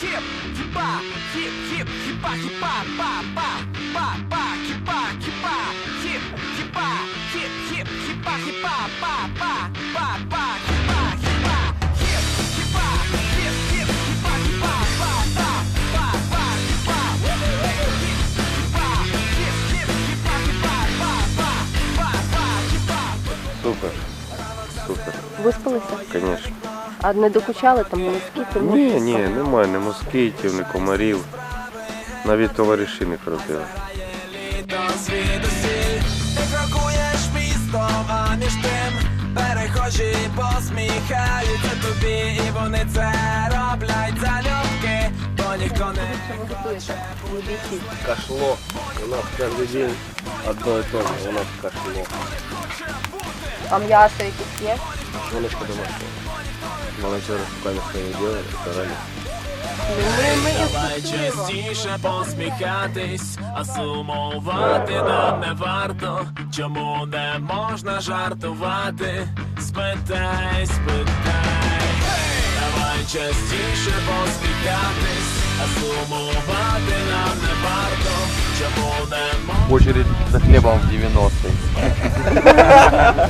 хіп, хіпа, хіп, хіп, хіпа, хіпа, па, па, па, па, хіпа, хіпа, хіп, хіпа, хіп, хіп, хіпа, хіпа, па, па, па, па, хіпа, хіпа, хіп, хіпа, хіп, хіп, хіпа, хіпа, па, па, па, па, хіпа, хіпа, хіп, хіп, хіпа, хіпа, па, па, па, па, хіпа. Супер. Супер, Виспалися? звісно. А не докучали там москіти? Ні, ні, немає ні москитів, ні комарів. Навіть товариші не ходили. Ти крокуєш містом, а між тим перехожі посміхаються тобі, і вони це роблять залюбки, бо ніхто не Кашло. У нас кожен день одно і те же. У нас кашло. А м'ясо якесь є? Ж по-домашньому. Волонтеры спокойно свои делали, старались. Давай частіше посміхатись, а сумувати нам не варто. Чому не можна жартувати? Спитай, спитай. Давай частіше посміхатись, а сумувати нам не варто. Чому не можна? очередь за хлебом в 90-й.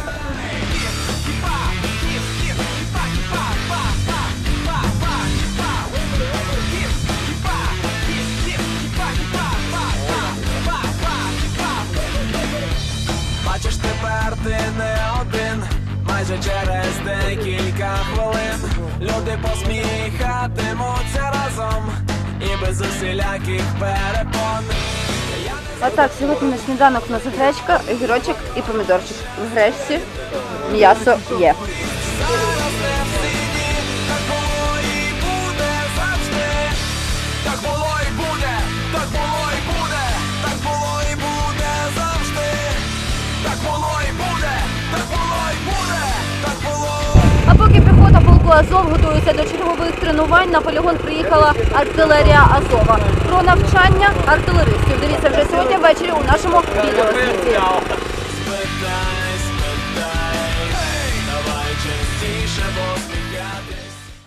тепер ти не один, майже через декілька хвилин люди посміхатимуться разом і без усіляких перепон. А так, сьогодні на сніданок у нас гречка, гірочок і помідорчик. В гречці м'ясо є. Азов готується до чергових тренувань, на полігон приїхала артилерія Азова. Про навчання артилеристів дивіться вже сьогодні ввечері у нашому відео.